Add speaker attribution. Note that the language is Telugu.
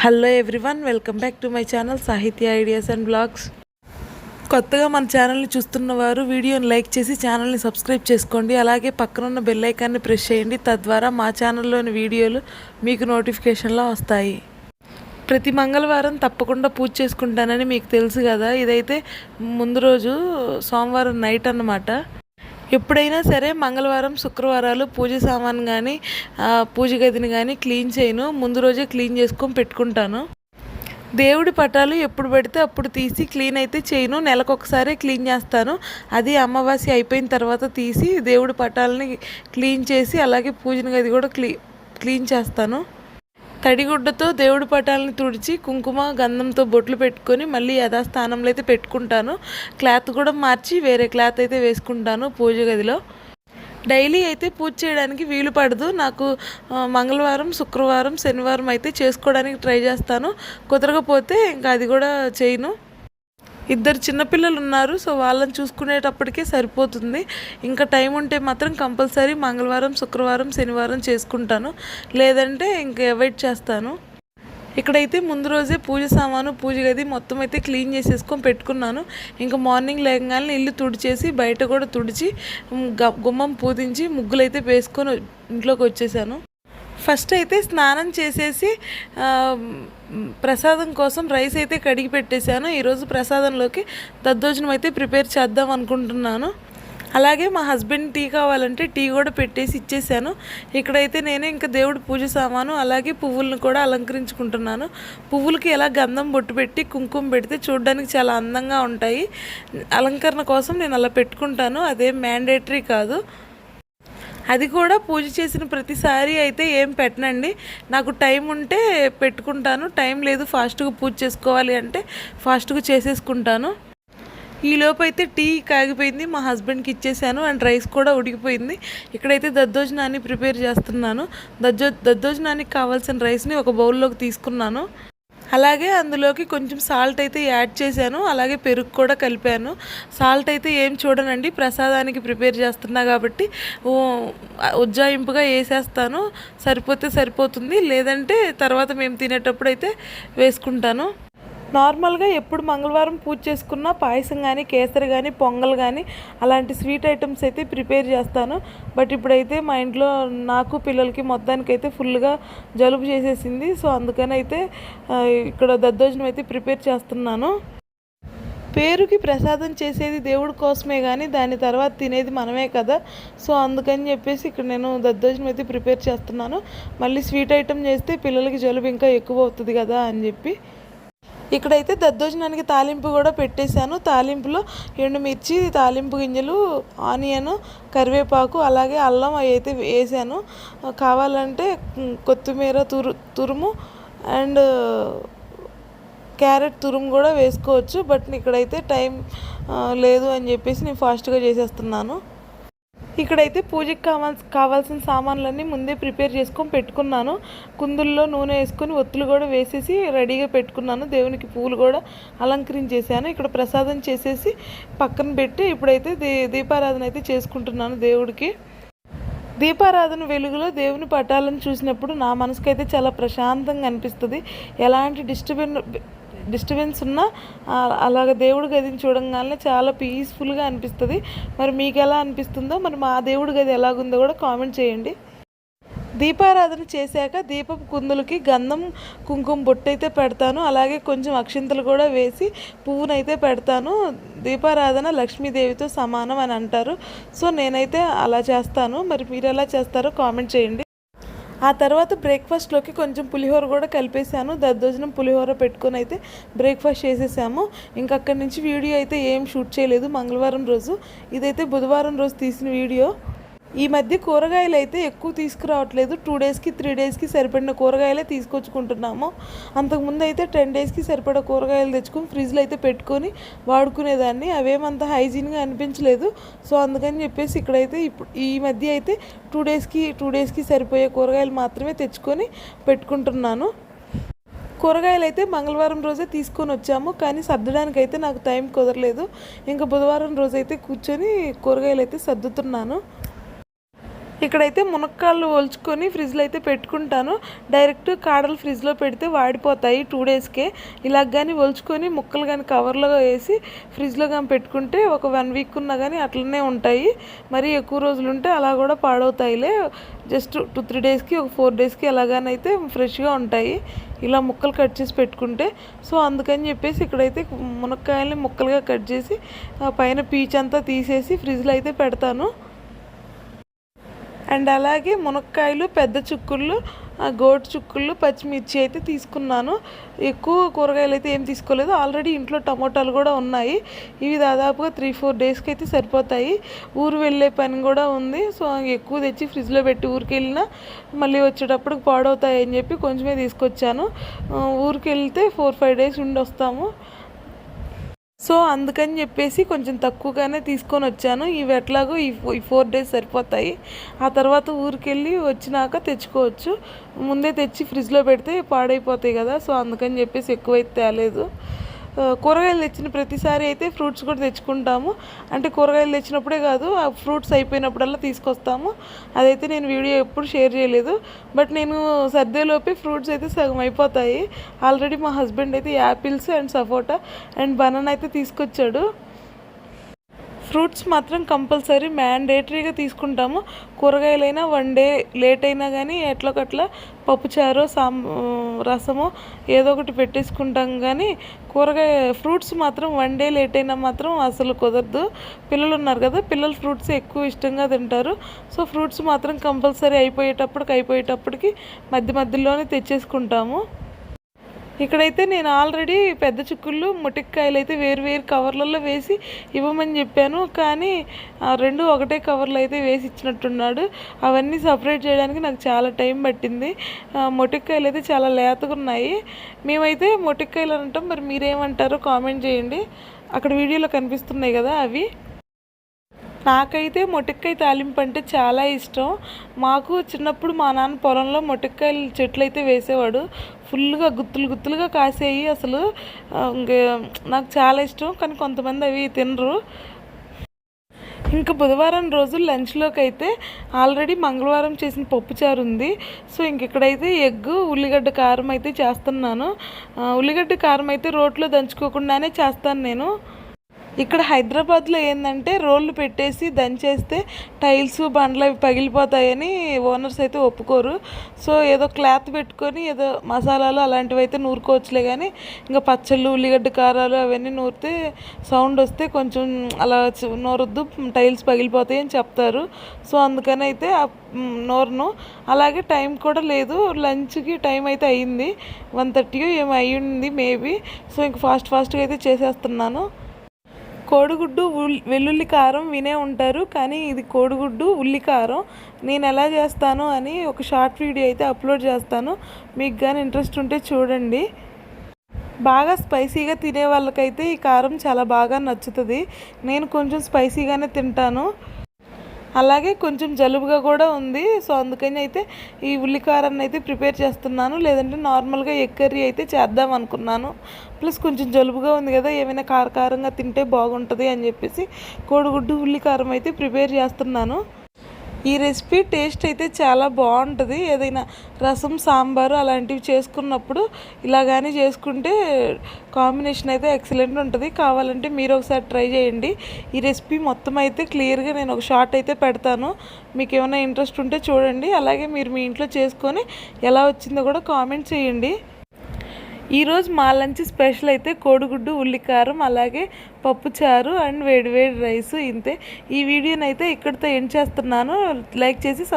Speaker 1: Hello everyone welcome back to my channel Sahitya ideas and blogs కొత్తగా మన ఛానల్ని చూస్తున్న వారు వీడియోని లైక్ చేసి ఛానల్ని సబ్స్క్రైబ్ చేసుకోండి. అలాగే పక్కనున్న బెల్ ఐకాన్ని ప్రెస్ చేయండి. తద్వారా మా ఛానల్లోని వీడియోలు మీకు నోటిఫికేషన్లో వస్తాయి. ప్రతి మంగళవారం తప్పకుండా పూజ చేసుకుంటానని మీకు తెలుసు కదా. ఇదైతే ముందు రోజు సోమవారం నైట్ అన్నమాట. ఎప్పుడైనా సరే మంగళవారం శుక్రవారాలు పూజ సామాన్ కానీ పూజ గదిని కానీ క్లీన్ చేయను. ముందు రోజే క్లీన్ చేసుకొని పెట్టుకుంటాను. దేవుడి పటాలు ఎప్పుడు పెడితే అప్పుడు తీసి క్లీన్ అయితే చేయను. నెలకొకసారి క్లీన్ చేస్తాను. అది అమావాస్య అయిపోయిన తర్వాత తీసి దేవుడి పటాలని క్లీన్ చేసి అలాగే పూజన గది కూడా క్లీ క్లీన్ చేస్తాను. తడిగుడ్డతో దేవుడి పటాలని తుడిచి కుంకుమ గంధంతో బొట్లు పెట్టుకొని మళ్ళీ యథాస్థానంలో అయితే పెట్టుకుంటాను. క్లాత్ కూడా మార్చి వేరే క్లాత్ అయితే వేసుకుంటాను పూజ గదిలో. డైలీ అయితే పూజ చేయడానికి వీలు పడదు. నాకు మంగళవారం శుక్రవారం శనివారం అయితే చేసుకోవడానికి ట్రై చేస్తాను. కుదరకపోతే ఇంకా అది కూడా చేయను. ఇద్దరు చిన్నపిల్లలు ఉన్నారు సో వాళ్ళని చూసుకునేటప్పటికే సరిపోతుంది. ఇంకా టైం ఉంటే మాత్రం కంపల్సరీ మంగళవారం శుక్రవారం శనివారం చేసుకుంటాను. లేదంటే ఇంకా అవాయిడ్ చేస్తాను. ఇక్కడైతే ముందు రోజే పూజ సామాను పూజ గది మొత్తం అయితే క్లీన్ చేసేసుకొని పెట్టుకున్నాను. ఇంకా మార్నింగ్ లేకగానే ఇల్లు తుడిచేసి బయట కూడా తుడిచి గ- గుమ్మం పూజించి ముగ్గులైతే వేసుకొని ఇంట్లోకి వచ్చేసాను. ఫస్ట్ అయితే స్నానం చేసేసి ప్రసాదం కోసం రైస్ అయితే కడిగి పెట్టేశాను. ఈరోజు ప్రసాదంలోకి దద్దోజనం అయితే ప్రిపేర్ చేద్దాం అనుకుంటున్నాను. అలాగే మా హస్బెండ్ టీ కావాలంటే టీ కూడా పెట్టేసి ఇచ్చేసాను ఇక్కడైతే నేను ఇంకా దేవుడు పూజ సామాను అలాగే పువ్వులను కూడా అలంకరించుకుంటున్నాను. పువ్వులకి ఎలా గంధం బొట్టు పెట్టి కుంకుమ పెడితే చూడడానికి చాలా అందంగా ఉంటాయి. అలంకరణ కోసం నేను అలా పెట్టుకుంటాను. అదేం మ్యాండేటరీ కాదు. అది కూడా పూజ చేసిన ప్రతిసారి అయితే ఏం పెట్టనండి. నాకు టైం ఉంటే పెట్టుకుంటాను. టైం లేదు ఫాస్ట్గా పూజ చేసుకోవాలి అంటే ఫాస్ట్గా చేసేసుకుంటాను. ఈలోపు అయితే టీ కాగిపోయింది మా హస్బెండ్కి ఇచ్చేసాను అండ్ రైస్ కూడా ఉడికిపోయింది. ఇక్కడైతే దద్దోజనాన్ని ప్రిపేర్ చేస్తున్నాను. దద్దో దద్దోజనానికి కావాల్సిన రైస్ని ఒక బౌల్లోకి తీసుకున్నాను. అలాగే అందులోకి కొంచెం సాల్ట్ అయితే యాడ్ చేశాను. అలాగే పెరుగు కూడా కలిపాను. సాల్ట్ అయితే ఏం చూడనండి. ప్రసాదానికి ప్రిపేర్ చేస్తున్నా కాబట్టి ఉజ్జాయింపుగా వేసేస్తాను. సరిపోతే సరిపోతుంది. లేదంటే తర్వాత మేము తినేటప్పుడు అయితే వేసుకుంటాను. నార్మల్గా ఎప్పుడు మంగళవారం పూజ చేసుకున్నా పాయసం కానీ కేసరి కానీ పొంగల్ కానీ అలాంటి స్వీట్ ఐటమ్స్ అయితే ప్రిపేర్ చేస్తాను. బట్ ఇప్పుడైతే మా ఇంట్లో నాకు పిల్లలకి మొత్తానికైతే ఫుల్గా జలుబు చేసేసింది. సో అందుకని అయితే ఇక్కడ దద్దోజనం అయితే ప్రిపేర్ చేస్తున్నాను. పేరుకి ప్రసాదం చేసేది దేవుడి కోసమే కానీ దాని తర్వాత తినేది మనమే కదా. సో అందుకని చెప్పేసి ఇక్కడ నేను దద్దోజనం అయితే ప్రిపేర్ చేస్తున్నాను. మళ్ళీ స్వీట్ ఐటమ్ చేస్తే పిల్లలకి జలుబు ఇంకా ఎక్కువ అవుతుంది కదా అని చెప్పి. ఇక్కడైతే దద్దోజనానికి తాలింపు కూడా పెట్టేశాను. తాలింపులో ఎండుమిర్చి తాలింపు గింజలు ఆనియన్ కరివేపాకు అలాగే అల్లం అవి అయితే వేసాను. కావాలంటే కొత్తిమీర తురు తురుము అండ్ క్యారెట్ తురుము కూడా వేసుకోవచ్చు. బట్ ఇక్కడైతే టైం లేదు అని చెప్పేసి నేను ఫాస్ట్గా చేసేస్తున్నాను. ఇక్కడైతే పూజకి కావాల్సి కావాల్సిన సామాన్లన్నీ ముందే ప్రిపేర్ చేసుకొని పెట్టుకున్నాను. కుందుల్లో నూనె వేసుకొని ఒత్తులు కూడా వేసేసి రెడీగా పెట్టుకున్నాను. దేవునికి పూలు కూడా అలంకరించేసాను ఇక్కడ ప్రసాదం చేసేసి పక్కన పెట్టి ఇప్పుడైతే దీ దీపారాధన అయితే చేసుకుంటున్నాను దేవుడికి. దీపారాధన వెలుగులో దేవుని పటాలను చూసినప్పుడు నా మనసుకైతే చాలా ప్రశాంతంగా అనిపిస్తుంది. ఎలాంటి డిస్టర్బెన్ డిస్టర్బెన్స్ ఉన్నా అలాగ దేవుడి గదిని చూడంగానే చాలా పీస్ఫుల్గా అనిపిస్తుంది. మరి మీకు ఎలా అనిపిస్తుందో మరి మా దేవుడి గది ఎలాగుందో కూడా కామెంట్ చేయండి. దీపారాధన చేశాక దీపం కుందులకి గంధం కుంకుమ బొట్టయితే పెడతాను. అలాగే కొంచెం అక్షింతలు కూడా వేసి పువ్వునైతే పెడతాను. దీపారాధన లక్ష్మీదేవితో సమానం అని అంటారు. సో నేనైతే అలా చేస్తాను. మరి మీరు ఎలా చేస్తారో కామెంట్ చేయండి. ఆ తర్వాత బ్రేక్ఫాస్ట్లోకి కొంచెం పులిహోర కూడా కలిపేసాను దద్దోజనం పులిహోర పెట్టుకొని అయితే బ్రేక్ఫాస్ట్ చేసేసాము. ఇంకా అక్కడి నుంచి వీడియో అయితే ఏం షూట్ చేయలేదు. మంగళవారం రోజు. ఇదైతే బుధవారం రోజు తీసిన వీడియో. ఈ మధ్య కూరగాయలు అయితే ఎక్కువ తీసుకురావట్లేదు. టూ డేస్కి త్రీ డేస్కి సరిపడిన కూరగాయలే తీసుకొచ్చుకుంటున్నాము. అంతకుముందు అయితే టెన్ డేస్కి సరిపడ కూరగాయలు తెచ్చుకొని ఫ్రిడ్జ్లో అయితే పెట్టుకొని వాడుకునేదాన్ని. అవేమంత హైజీన్గా అనిపించలేదు. సో అందుకని చెప్పేసి ఇక్కడైతే ఇప్పుడు ఈ మధ్య అయితే టూ డేస్కి టూ డేస్కి సరిపోయే కూరగాయలు మాత్రమే తెచ్చుకొని పెట్టుకుంటున్నాను. కూరగాయలు అయితే మంగళవారం రోజే తీసుకొని వచ్చాము. కానీ సర్దడానికి అయితే నాకు టైం కుదరలేదు. ఇంకా బుధవారం రోజైతే కూర్చొని కూరగాయలు అయితే సర్దుతున్నాను. ఇక్కడైతే మునక్కాళ్ళు ఒలుచుకొని ఫ్రిడ్జ్లో అయితే పెట్టుకుంటాను. డైరెక్ట్ కాడలు ఫ్రిడ్జ్లో పెడితే వాడిపోతాయి టూ డేస్కే. ఇలాగ కానీ ఒల్చుకొని ముక్కలు కానీ కవర్లో వేసి ఫ్రిడ్జ్లో కానీ పెట్టుకుంటే ఒక వన్ వీక్ ఉన్నా కానీ అట్లనే ఉంటాయి. మరి ఎక్కువ రోజులు ఉంటే అలా కూడా పాడవుతాయిలే. జస్ట్ టూ త్రీ డేస్కి ఒక ఫోర్ డేస్కి ఎలాగనైతే ఫ్రెష్గా ఉంటాయి. ఇలా ముక్కలు కట్ చేసి పెట్టుకుంటే. సో అందుకని చెప్పేసి ఇక్కడైతే మునక్కాయల్ని ముక్కలుగా కట్ చేసి పైన పీచ్ అంతా తీసేసి ఫ్రిడ్జ్లో అయితే పెడతాను. అండ్ అలాగే మునక్కాయలు పెద్ద చుక్కుళ్ళు గోటు చుక్కుళ్ళు పచ్చిమిర్చి అయితే తీసుకున్నాను. ఎక్కువ కూరగాయలు అయితే ఏం తీసుకోలేదు. ఆల్రెడీ ఇంట్లో టమోటాలు కూడా ఉన్నాయి. ఇవి దాదాపుగా త్రీ ఫోర్ డేస్కి అయితే సరిపోతాయి. ఊరు వెళ్ళే పని కూడా ఉంది. సో ఎక్కువ తెచ్చి ఫ్రిడ్జ్లో పెట్టి ఊరికి వెళ్ళినా మళ్ళీ వచ్చేటప్పుడు పాడవుతాయి అని చెప్పి కొంచెమే తీసుకొచ్చాను. ఊరికి వెళ్తే ఫోర్ ఫైవ్ డేస్ ఉండి వస్తాము. సో అందుకని చెప్పేసి కొంచెం తక్కువగానే తీసుకొని వచ్చాను. ఇవి ఎట్లాగో ఈ ఈ ఫోర్ డేస్ సరిపోతాయి. ఆ తర్వాత ఊరికెళ్ళి వచ్చినాక తెచ్చుకోవచ్చు. ముందే తెచ్చి ఫ్రిడ్జ్లో పెడితే పాడైపోతాయి కదా సో అందుకని చెప్పేసి ఎక్కువైతే తేలేదు. కూరగాయలు తెచ్చిన ప్రతిసారి అయితే ఫ్రూట్స్ కూడా తెచ్చుకుంటాము. అంటే కూరగాయలు తెచ్చినప్పుడే కాదు ఆ ఫ్రూట్స్ అయిపోయినప్పుడల్లా తీసుకొస్తాము. అదైతే నేను వీడియో ఎప్పుడు షేర్ చేయలేదు. బట్ నేను సర్దేలోపే ఫ్రూట్స్ అయితే సగం అయిపోతాయి. ఆల్రెడీ మా హస్బెండ్ అయితే apples and sapota and banana అయితే తీసుకొచ్చాడు. ఫ్రూట్స్ మాత్రం కంపల్సరీ మ్యాండేటరీగా తీసుకుంటాము. కూరగాయలైనా వన్ డే లేట్ అయినా కానీ ఎట్లొకట్లా పప్పుచారు సాం రసము ఏదో ఒకటి పెట్టేసుకుంటాం కానీ కూరగాయ ఫ్రూట్స్ మాత్రం వన్ డే లేట్ అయినా మాత్రం అసలు కుదరదు. పిల్లలు ఉన్నారు కదా పిల్లలు ఫ్రూట్స్ ఎక్కువ ఇష్టంగా తింటారు. సో ఫ్రూట్స్ మాత్రం కంపల్సరీ అయిపోయేటప్పటికి అయిపోయేటప్పటికి మధ్య మధ్యలోనే తెచ్చేసుకుంటాము. ఇక్కడైతే నేను ఆల్రెడీ పెద్ద చిక్కుళ్ళు ముటిక్కాయలు అయితే వేరు వేరు కవర్లలో వేసి ఇవ్వమని చెప్పాను కానీ ఆ రెండు ఒకటే కవర్లో అయితే వేసి ఇచ్చినట్టున్నాడు. అవన్నీ సపరేట్ చేయడానికి నాకు చాలా టైం పట్టింది. మొటిక్కాయలు అయితే చాలా లేతగా ఉన్నాయి. మేమైతే మొటిక్కాయలు అంటాం మరి మీరేమంటారో కామెంట్ చేయండి. అక్కడ వీడియోలో కనిపిస్తున్నాయి కదా అవి. నాకైతే మొటిక్కాయ తాలింపు అంటే చాలా ఇష్టం. మాకు చిన్నప్పుడు మా నాన్న పొలంలో మొటిక్కాయల చెట్లు అయితే వేసేవాడు. ఫుల్గా గుత్తులు గుత్తులుగా కాసేవి అసలు. నాకు చాలా ఇష్టం కానీ కొంతమంది అవి తినరు. ఇంకా బుధవారం రోజు లంచ్లోకి అయితే ఆల్రెడీ మంగళవారం చేసిన పప్పుచారు ఉంది. సో ఇంక ఇక్కడైతే ఎగ్ ఉల్లిగడ్డ కారం అయితే చేస్తున్నాను. ఉల్లిగడ్డ కారం అయితే రోట్లో దంచుకోకుండానే చేస్తాను నేను. ఇక్కడ హైదరాబాద్లో ఏంటంటే రోళ్ళు పెట్టేసి దంచేస్తే టైల్స్ బండ్లు అవి పగిలిపోతాయని ఓనర్స్ అయితే ఒప్పుకోరు. సో ఏదో క్లాత్ పెట్టుకొని ఏదో మసాలాలు అలాంటివి అయితే నూరుకోవచ్చులే కానీ ఇంకా పచ్చళ్ళు ఉల్లిగడ్డ కారాలు అవన్నీ నూరితే సౌండ్ వస్తే కొంచెం అలా నూరొద్దు టైల్స్ పగిలిపోతాయి అని చెప్తారు. సో అందుకని అయితే ఆ మ్, అలాగే టైం కూడా లేదు. లంచ్కి టైం అయితే అయ్యింది వన్ థర్టీ ఏమో అయ్యింది మేబీ. సో ఇంక ఫాస్ట్ ఫాస్ట్గా అయితే చేసేస్తున్నాను. కోడిగుడ్డు వెల్లుల్లి కారం వినే ఉంటారు కానీ ఇది కోడిగుడ్డు ఉల్లి కారం. నేను ఎలా చేస్తాను అని ఒక షార్ట్ వీడియో అయితే అప్లోడ్ చేస్తాను. మీకు కానీ ఇంట్రెస్ట్ ఉంటే చూడండి. బాగా స్పైసీగా తినే వాళ్ళకైతే ఈ కారం చాలా బాగా నచ్చుతుంది. నేను కొంచెం స్పైసీగానే తింటాను. అలాగే కొంచెం జలుబుగా కూడా ఉంది. సో అందుకని అయితే ఈ ఉల్లికారాన్ని అయితే ప్రిపేర్ చేస్తున్నాను. లేదంటే నార్మల్గా ఎగ్ కర్రీ అయితే చేద్దాం అనుకున్నాను. ప్లస్ కొంచెం జలుబుగా ఉంది కదా ఏమైనా కారకారంగా తింటే బాగుంటుంది అని చెప్పేసి కోడిగుడ్డు ఉల్లికారం అయితే ప్రిపేర్ చేస్తున్నాను. ఈ రెసిపీ టేస్ట్ అయితే చాలా బాగుంటుంది. ఏదైనా రసం సాంబారు అలాంటివి చేసుకున్నప్పుడు ఇలా కానీ చేసుకుంటే కాంబినేషన్ అయితే ఎక్సలెంట్ ఉంటుంది. కావాలంటే మీరు ఒకసారి ట్రై చేయండి. ఈ రెసిపీ మొత్తం అయితే క్లియర్గా నేను ఒక షార్ట్ అయితే పెడతాను. మీకు ఏమైనా ఇంట్రెస్ట్ ఉంటే చూడండి. అలాగే మీరు మీ ఇంట్లో చేసుకొని ఎలా వచ్చిందో కూడా కామెంట్ చేయండి. ఈరోజు మా లంచ్ స్పెషల్ అయితే కోడిగుడ్డు ఉల్లికారం అలాగే పప్పుచారు అండ్ వేడి వేడి రైస్ ఇంతే. ఈ వీడియోనైతే ఇక్కడితో ఎండ్ చేస్తున్నాను. లైక్ చేసి సబ్